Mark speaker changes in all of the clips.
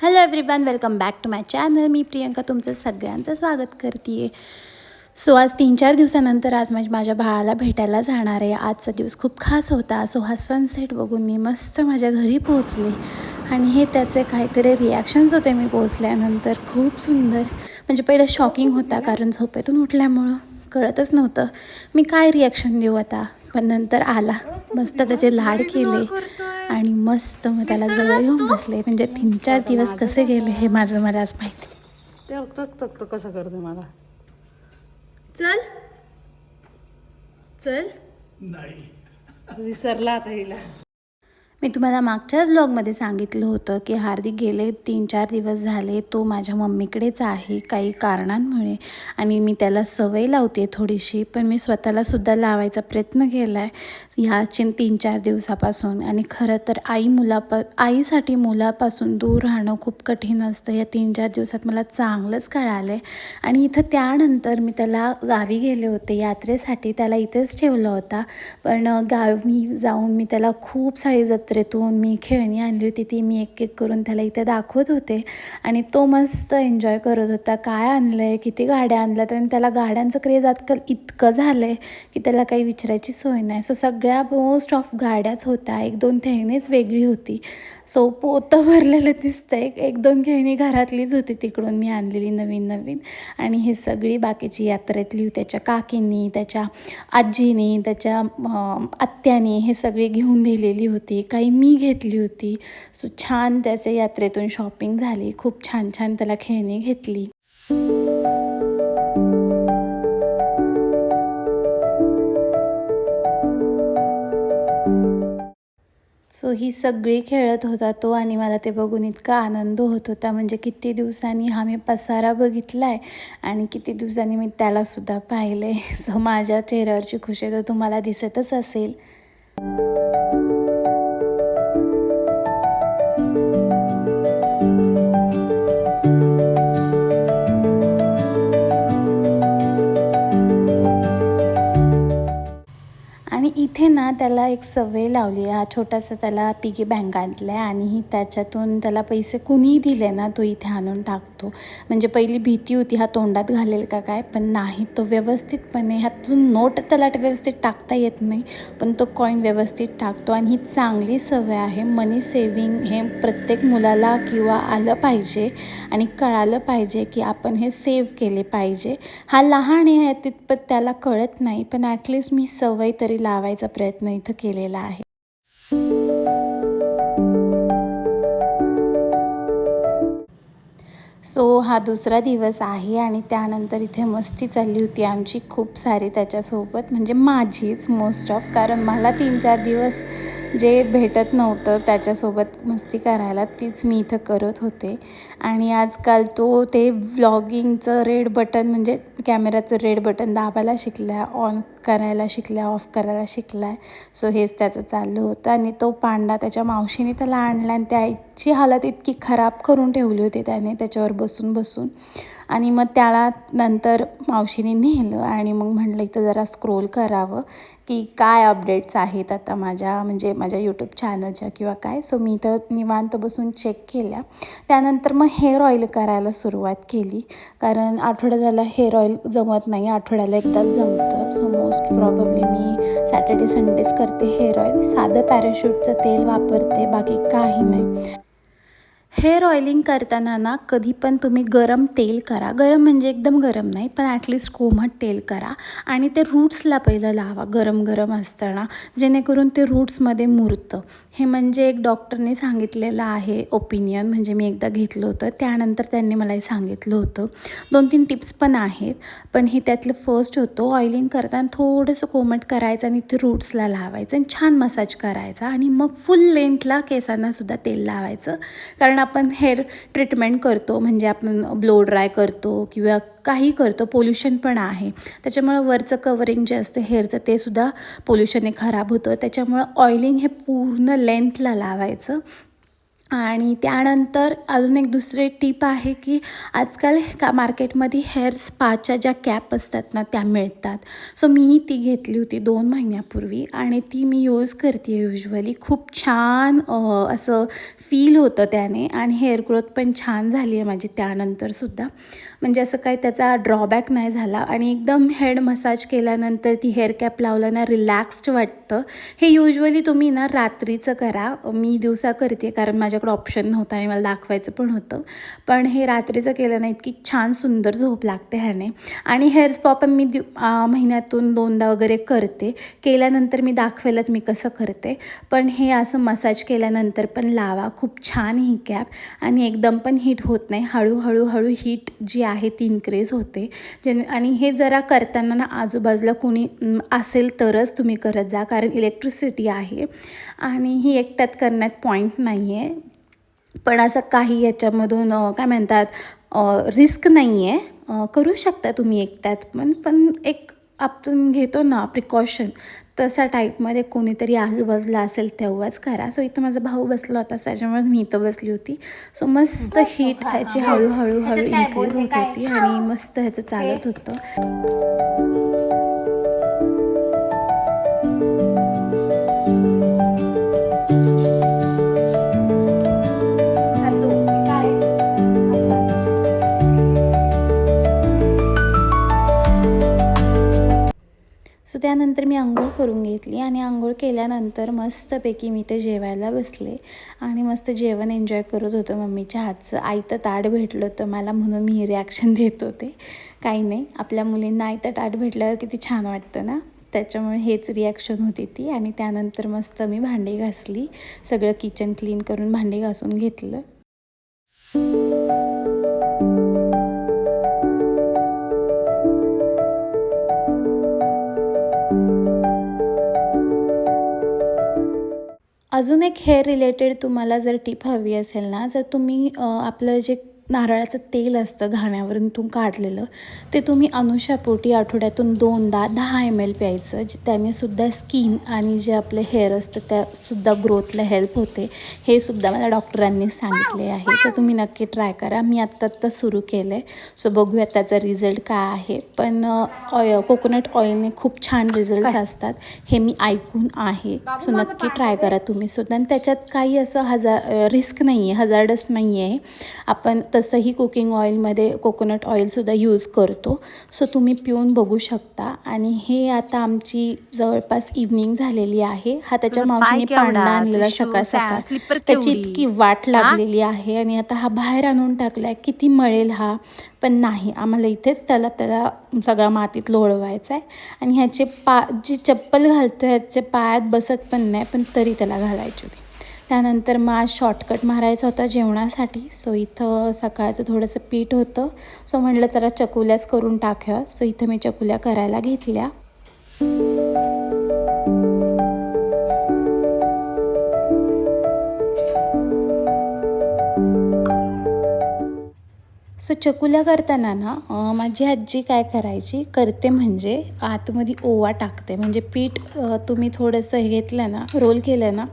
Speaker 1: Hello everyone welcome back to my channel मी प्रियंका तुमचं सगळ्यांचं स्वागत करते आहे सो आज तीन चार दिवसानंतर आज माझ्या माझ्या भावाला भेटायला जाणार आहे. आजचा दिवस खूप खास होता. सो हा सनसेट बघून मी मस्त माझ्या घरी पोहोचले. आणि हे त्याचे काहीतरी रिॲक्शन्स होते मी पोहोचल्यानंतर. खूप सुंदर. म्हणजे पहिलं शॉकिंग होता कारण झोपेतून उठल्यामुळं कळतच नव्हतं. मी काय रिॲक्शन देऊ आता? पण नंतर आला. मस्त त्याचे लाड केले. आणि मस्त मग त्याला जवळ येऊन बसले. म्हणजे तीन चार दिवस कसे गेले हे माझं मलाच माहिती.
Speaker 2: ते तक तक तक कसं करते मला.
Speaker 1: चल. चल.
Speaker 2: विसरला आता हिला.
Speaker 1: मी तुम्हाला मागच्याच ब्लॉगमध्ये सांगितलं होतं की हार्दिक गेले तीन चार दिवस झाले तो माझ्या मम्मीकडेच आहे काही कारणांमुळे आणि मी त्याला सवय लावते थोडीशी पण मी स्वतःलासुद्धा लावायचा प्रयत्न केला आहे ह्या चिन तीन चार दिवसापासून. आणि खरं तर आई मुलापा आईसाठी मुलापासून दूर राहणं खूप कठीण असतं. या तीन चार दिवसात मला चांगलंच कळालं आहे आणि इथं त्यानंतर मी त्याला गावी गेले होते यात्रेसाठी त्याला इथेच ठेवला होता. पण गावी जाऊन मी त्याला खूप सारी जत्रेतून मी खेळणी आणली होती ती मी एक एक करून त्याला इथे दाखवत होते. आणि तो मस्त एन्जॉय करत होता. काय आणलं आहे किती गाड्या आणल्यात आणि त्याला गाड्यांचं क्रेज आजकाल इतकं झालं आहे की त्याला काही विचारायची सोय नाही. सो सगळ्या मोस्ट ऑफ गाड्याच होत्या. एक दोन खेळणीच वेगळी होती. सो पोतं भरलेलं दिसतं एक एक दोन खेळणी घरातलीच होती तिकडून मी आणलेली नवीन नवीन. आणि हे सगळी बाकीची यात्रेतली त्याच्या काकींनी त्याच्या आजीनी त्याच्या आत्यानी हे सगळी घेऊन दिलेली होती. काही मी घेतली होती. सो छान त्याच्या यात्रेतून शॉपिंग झाली. खूप छान छान त्याला खेळणी घेतली. सो ही सगळी खेळत होता तो आणि मला ते बघून इतका आनंद होत होता. म्हणजे किती दिवसांनी हा मी पसारा बघितला आहे आणि किती दिवसांनी मी त्यालासुद्धा पाहिले सो माझ्या चेहऱ्यावरची खुशी तर तुम्हाला दिसतच असेल. त्याला एक सवय लावली आहे. हा छोटासा त्याला पिगी बँक आणला आहे आणि ही त्याच्यातून त्याला पैसे कुणीही दिले ना तो इथे आणून टाकतो. म्हणजे पहिली भीती होती हा तोंडात घालेल का काय? पण नाही तो व्यवस्थितपणे ह्यातून नोट त्याला व्यवस्थित टाकता येत नाही पण तो कॉईन व्यवस्थित टाकतो. आणि ही चांगली सवय आहे. मनी सेविंग हे प्रत्येक मुलाला किंवा आलं पाहिजे आणि कळालं पाहिजे की आपण हे सेव्ह केले पाहिजे. हा लहान आहे तितपत त्याला कळत नाही पण ॲटलिस्ट मी सवय तरी लावायचा प्रयत्न इथं केलेला आहे. सो हा दुसरा दिवस आहे आणि त्यानंतर इथे मस्ती चालली होती आमची खूप सारी त्याच्यासोबत म्हणजे माझीच मोस्ट ऑफ कारण मला तीन चार दिवस जे भेटत नव्हतं त्याच्यासोबत मस्ती करायला तीच मी इथं करत होते. आणि आजकाल तो ते व्लॉगिंगचं रेड बटन म्हणजे कॅमेराचं रेड बटन दाबायला शिकला ऑन करायला शिकला ऑफ करायला शिकला आहे सो हेच त्याचं चाललं होतं. आणि तो पांडा त्याच्या मावशीने त्याला आणला आणि त्या ची हालत इतकी खराब करून ठेवली होती त्याने त्याच्यावर बसून बसून. आणि मग त्याला नंतर मावशीने नेलं आणि मग म्हणलं इथं जरा स्क्रोल करावं की काय अपडेट्स आहेत आता माझ्या म्हणजे माझ्या यूट्यूब चॅनलच्या किंवा काय? सो मी इथं निवांत बसून चेक केल्या. त्यानंतर मग हेअर ऑईल करायला सुरुवात केली. कारण आठवडा झाला हेअर ऑईल जमत नाही आठवड्याला एकदाच जमतं. सो मोस्ट प्रॉबब्ली मी सॅटर्डे संडेच करते हेअर ऑईल साधं पॅराशूटचं तेल वापरते बाकी काही नाही. हेअर ऑइलिंग करताना ना कधी पण तुम्ही गरम तेल करा. गरम म्हणजे एकदम गरम नाही पण ॲटलिस्ट कोमट तेल करा. आणि ते रूट्सला पहिलं लावा गरम गरम असताना. जेणेकरून ते रूट्समध्ये मुरतं. हे म्हणजे एक डॉक्टरने सांगितलेलं आहे ओपिनियन म्हणजे मी एकदा घेतलं होतं. त्यानंतर त्यांनी मला हे सांगितलं होतं. दोन तीन टिप्स पण आहेत. पण हे त्यातलं फर्स्ट होतं. ऑइलिंग करताना थोडंसं कोमट करायचं आणि ते रूट्सला लावायचं आणि छान मसाज करायचा आणि मग फुल लेंथला केसांनासुद्धा तेल लावायचं. कारण आपण हेअर ट्रीटमेंट करतो. म्हणजे आपण ब्लो ड्राय करतो किंवा काही करतो. पोल्युशन पण आहे. त्याच्यामुळं वरचं कवरिंग जे असतं हेअरचं ते सुद्धा पोल्युशनने खराब होतं. त्याच्यामुळं ऑइलिंग हे पूर्ण लेंथला लावायचं. आणि त्यानंतर अजून एक दुसरी टीप आहे की आजकाल का मार्केटमध्ये हेअर स्पाच्या ज्या कॅप असतात ना त्या मिळतात. सो मी ती घेतली होती दोन महिन्यापूर्वी आणि ती मी यूज करते युजली. खूप छान असं फील होतं त्याने आणि हेअर ग्रोथ पण छान झाली आहे माझी त्यानंतरसुद्धा म्हणजे असं काही त्याचा ड्रॉबॅक नाही झाला आणि एकदम हेड मसाज केल्यानंतर ती हेअर कॅप लावल्यानं रिलॅक्स्ड वाटतं. हे युजली तुम्ही ना रात्रीचं करा. मी दिवसा करते कारण माझ्याकडे ऑप्शन नव्हता आणि मला दाखवायचं पण होतं. पण हे रात्रीचं केलं ना इतकी छान सुंदर झोप लागते ह्याने. आणि हेअर स्पा पण मी दिव महिन्यातून दोनदा वगैरे करते. केल्यानंतर मी दाखवेलच मी कसं करते. पण हे असं मसाज केल्यानंतर पण लावा. खूप छान ही कॅप आणि एकदम पण हीट होत नाही. हळूहळू हळू हीट जी आहे ती इन्क्रीज होते. जे आणि हे जरा करताना ना आजूबाजूला कुणी असेल तरच तुम्ही करत जा. कारण इलेक्ट्रिसिटी आहे. आणि ही एकट्यात करण्यात पॉईंट नाही आहे पण असं काही याच्यामधून काय म्हणतात रिस्क नाही आहे करू शकता तुम्ही एकट्यात पण पण एक आपण घेतो ना प्रिकॉशन तसा टाईपमध्ये कोणीतरी आजूबाजूला असेल तेव्हाच करा. सो इथं माझा भाऊ बसला होता त्याच्यामुळे मी इथं बसली होती. सो मस्त हीट ह्याची हळूहळू हळू इन्क्रीज होत होती आणि मस्त ह्याचं चालत होतं. सो त्यानंतर मी आंघोळ करून घेतली आणि आंघोळ केल्यानंतर मस्तपैकी मी ते जेवायला बसले. आणि मस्त जेवण एन्जॉय करत होतो मम्मीच्या हातचं. आईतं ताट भेटलं होतं मला म्हणून मी रिॲक्शन देत होते. काही नाही आपल्या मुलींना आईतं ताट भेटल्यावर किती छान वाटतं ना? त्याच्यामुळे हेच रिॲक्शन होती ती. आणि त्यानंतर मस्त मी भांडी घासली. सगळं किचन क्लीन करून भांडी घासून घेतलं. अजून एक हेअर रिलेटेड तुम्हाला जर टिप हवी असेल ना जर तुम्ही आपलं जे नारळाचं तेल असतं घाण्यावरून तुम काढलेलं. ते तुम्ही अनुषापोटी आठवड्यातून दोनदा दहा एम एल प्यायचं. जे त्याने सुद्धा स्किन आणि जे आपलं हेअर असतं त्यासुद्धा ग्रोथला हेल्प होते. हे सुद्धा मला डॉक्टरांनी सांगितले आहे. तर तुम्ही नक्की ट्राय करा. मी आत्ता आत्ता सुरू केलं आहे सो बघूया त्याचा रिझल्ट काय आहे. पण ऑय कोकोनट ऑइलने खूप छान रिझल्ट्स असतात. हे मी ऐकून आहे. सो नक्की ट्राय करा तुम्ही सुद्धा. आणि त्याच्यात काही असं हजार रिस्क नाही आहे हजार्डस नाही आहे आपण तसंही कुकिंग ऑइलमध्ये कोकोनट ऑइलसुद्धा यूज करतो. सो तुम्ही पिऊन बघू शकता. आणि हे आता आमची जवळपास इव्हनिंग झालेली आहे. हा त्याच्या मावशीने? पांडा आणलेला सकाळ सकाळ. त्याची? इतकी वाट लागलेली आहे. आणि आता हा बाहेर आणून टाकलाय. किती मळेल हा? पण नाही. आम्हाला इथेच त्याला त्याला सगळा मातीत लोळवायचा आहे आणि ह्याचे पा जी चप्पल घालतो ह्याचे पायात बसत पण नाही. पण तरी त्याला घालायची होती. त्यानंतर मग आज शॉर्टकट मारायचा होता जेवणासाठी. सो इथं सकाळचं थोडंसं पीठ होतं. सो म्हटलं जरा चकुल्याच करून टाकूया. सो इथं मी चकुल्या करायला घेतल्या. सो चकुल्या करताना ना माझी आजी काय करायची? करते म्हणजे आतमध्ये ओवा टाकते. म्हणजे पीठ तुम्ही थोडंसं घेतलं ना रोल केलं ना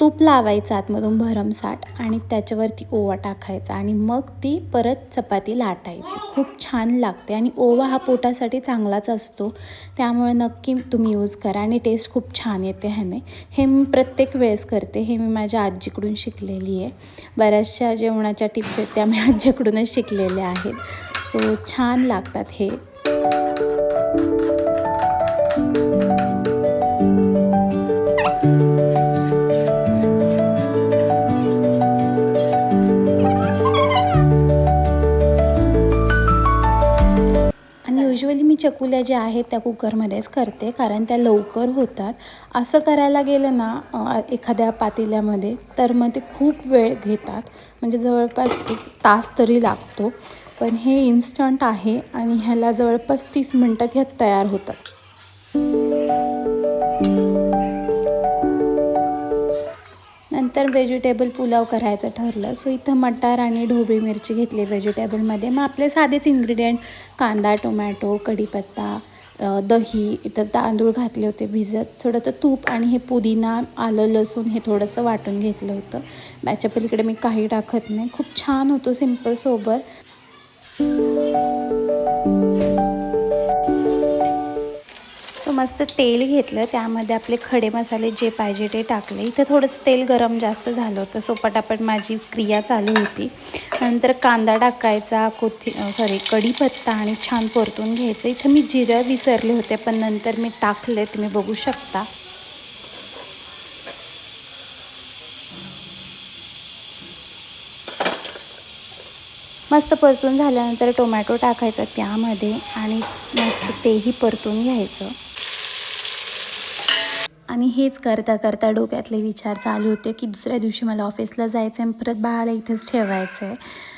Speaker 1: तूप लावायचं आतमधून भरमसाठ आणि त्याच्यावरती ओवा टाकायचा आणि मग ती परत चपाती लाटायची. खूप छान लागते आणि ओवा हा पोटासाठी चांगलाच असतो. त्यामुळे नक्की तुम्ही यूज करा आणि टेस्ट खूप छान येते ह्याने. हे मी प्रत्येक वेळेस करते. हे मी माझ्या आजीकडून शिकलेली आहे. बऱ्याचशा जेवणाच्या टिप्स आहेत त्या मी आजीकडूनच शिकलेल्या आहेत. सो छान लागतात हे. युजली मी चकुल्या ज्या आहेत त्या कुकरमध्येच करते कारण त्या लवकर होतात. असं करायला गेलं ना एखाद्या पातेल्यामध्ये तर मग ते खूप वेळ घेतात. म्हणजे जवळपास एक तास तरी लागतो. पण हे इन्स्टंट आहे आणि ह्याला जवळपास तीस मिनटात ह्यात तयार होतात. नंतर व्हेजिटेबल पुलाव करायचं ठरलं. सो इथं मटार आणि ढोबळी मिरची घेतली व्हेजिटेबलमध्ये मग आपले साधेच इन्ग्रेडियंट कांदा टोमॅटो कढीपत्ता दही इथं तांदूळ घातले होते भिजत. थोडं तर तूप आणि हे पुदिना आलं लसूण हे थोडंसं वाटून घेतलं होतं. याच्या पलीकडे मी काही टाकत नाही. खूप छान होतो सिंपल सोबत मस्त तेल घेतलं. त्यामध्ये आपले खडे मसाले जे पाहिजे ते टाकले. इथं थोडंसं तेल गरम जास्त झालं होतं. सो पटापट माझी क्रिया चालू होती. नंतर कांदा टाकायचा कोथी सॉरी कढीपत्ता आणि छान परतून घ्यायचं. इथं मी जिरं विसरले होते पण नंतर मी टाकले. तुम्ही बघू शकता. मस्त परतून झाल्यानंतर टोमॅटो टाकायचा त्यामध्ये आणि मस्त तेही परतून घ्यायचं. आणि हेच करता करता डोक्यातले विचार चालू होते की दुसऱ्या दिवशी मला ऑफिसला जायचं आहे आणि परत बाळाला इथेच ठेवायचं आहे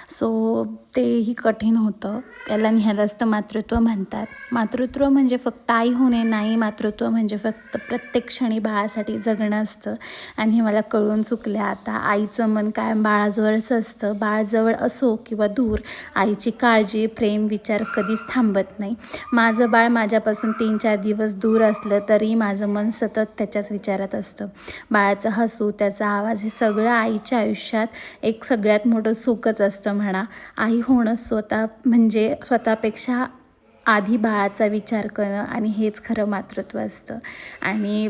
Speaker 1: सो तेही कठीण होतं. त्याला ह्यालाच तर मातृत्व म्हणतात. मातृत्व म्हणजे फक्त आई होणे नाही मातृत्व म्हणजे फक्त प्रत्येक क्षणी बाळासाठी जगणं असतं. आणि हे मला कळून चुकले आता आईचं मन काय बाळाजवळच असतं. बाळजवळ असो किंवा दूर आईची काळजी प्रेम विचार कधीच थांबत नाही. माझं बाळ माझ्यापासून तीन चार दिवस दूर असलं तरी माझं मन सतत त्याच्याच विचारात असतं. बाळाचं हसू त्याचा आवाज हे सगळं आईच्या आयुष्यात एक सगळ्यात मोठं सुखच असतं. म्हणा आई होणं स्वतः म्हणजे स्वतःपेक्षा आधी बाळाचा विचार करणं आणि हेच खरं मातृत्व असतं. आणि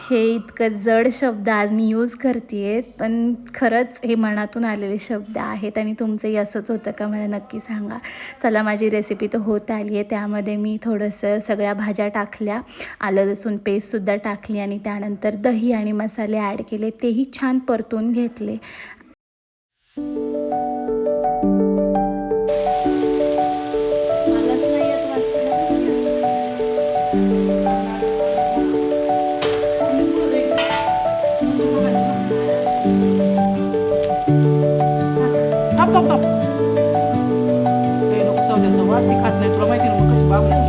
Speaker 1: हे इतकं जड शब्द आज मी यूज करते आहे पण खरंच हे मनातून आलेले शब्द आहेत आणि तुमचंही असंच होतं का मला नक्की सांगा. चला माझी रेसिपी तर होत आली आहे त्यामध्ये मी थोडंसं सगळ्या भाज्या टाकल्या आलं लसूण पेस्टसुद्धा टाकली आणि त्यानंतर दही आणि मसाले ॲड केले तेही छान परतून घेतले.
Speaker 2: थांब थांब थांब हे नको सवड्याचा वास ती खात नाही तुला माहिती ना मग कशी बाबली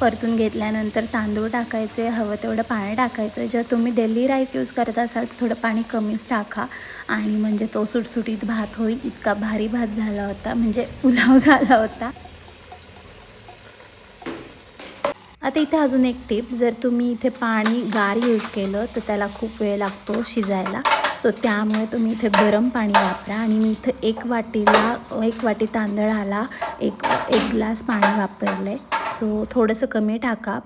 Speaker 1: परतून घेतल्यानंतर तांदूळ टाकायचे हवं तेवढं पाणी टाकायचं जर तुम्ही डेली राईस यूज करत असाल तर थोडं पाणी कमीच टाका आणि म्हणजे तो सुटसुटीत भात होईल इतका भारी भात झाला होता म्हणजे पुलाव झाला होता आता इथे अजून एक टिप. जर तुम्ही इथे पाणी गार यूज केलं तर त्याला खूप वेळ लागतो शिजायला. सो त्यामुळे तुम्ही इथे गरम पाणी वापरा आणि मी इथं एक वाटीला एक वाटी तांदळाला एक एक ग्लास पाणी वापरलं आहे सो थोडंसं कमी टाका.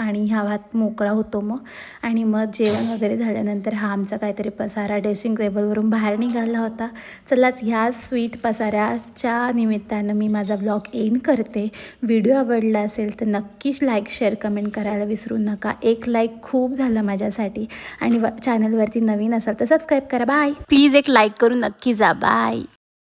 Speaker 1: आणि हा भात मोकळा होतो मग. आणि मग जेवण वगैरे झाल्यानंतर हा आमचा काहीतरी पसारा ड्रेसिंग टेबलवरून बाहेर निघाला होता. चलाच ह्या स्वीट पसाऱ्याच्या निमित्तानं मी माझा ब्लॉग एन करते. व्हिडिओ आवडला असेल तर नक्कीच लाईक शेअर कमेंट करायला विसरू नका. एक लाईक खूप झालं माझ्यासाठी. आणि व चॅनलवरती नवीन असाल तर सबस्क्राईब करा. बाय प्लीज एक लाईक करून नक्की जा. बाय